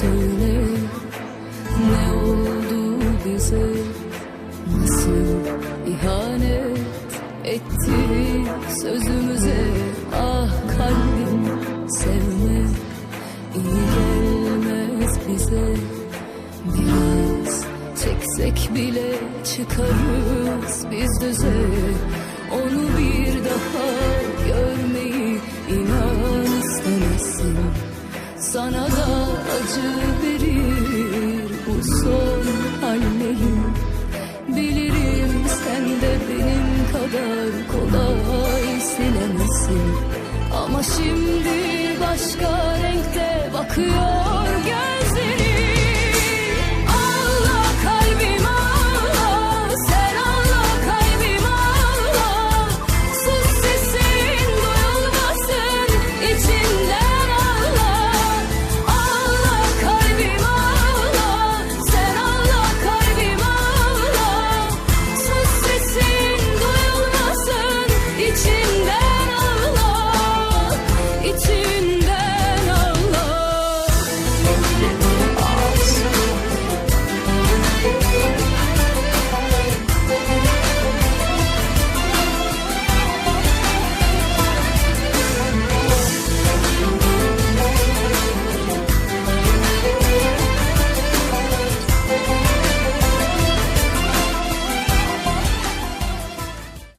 söyle Ne oldu bize? Nasıl ihanet ettik sözümüze? Ah kalbim sevme iyi gelmez bize. Biraz çeksek bile çıkarız biz düze. Onu bir daha gör Sana da acı verir bu son hallerim. Bilirim sen de benim kadar kolay silemezsin Ama şimdi başka renkte bakıyor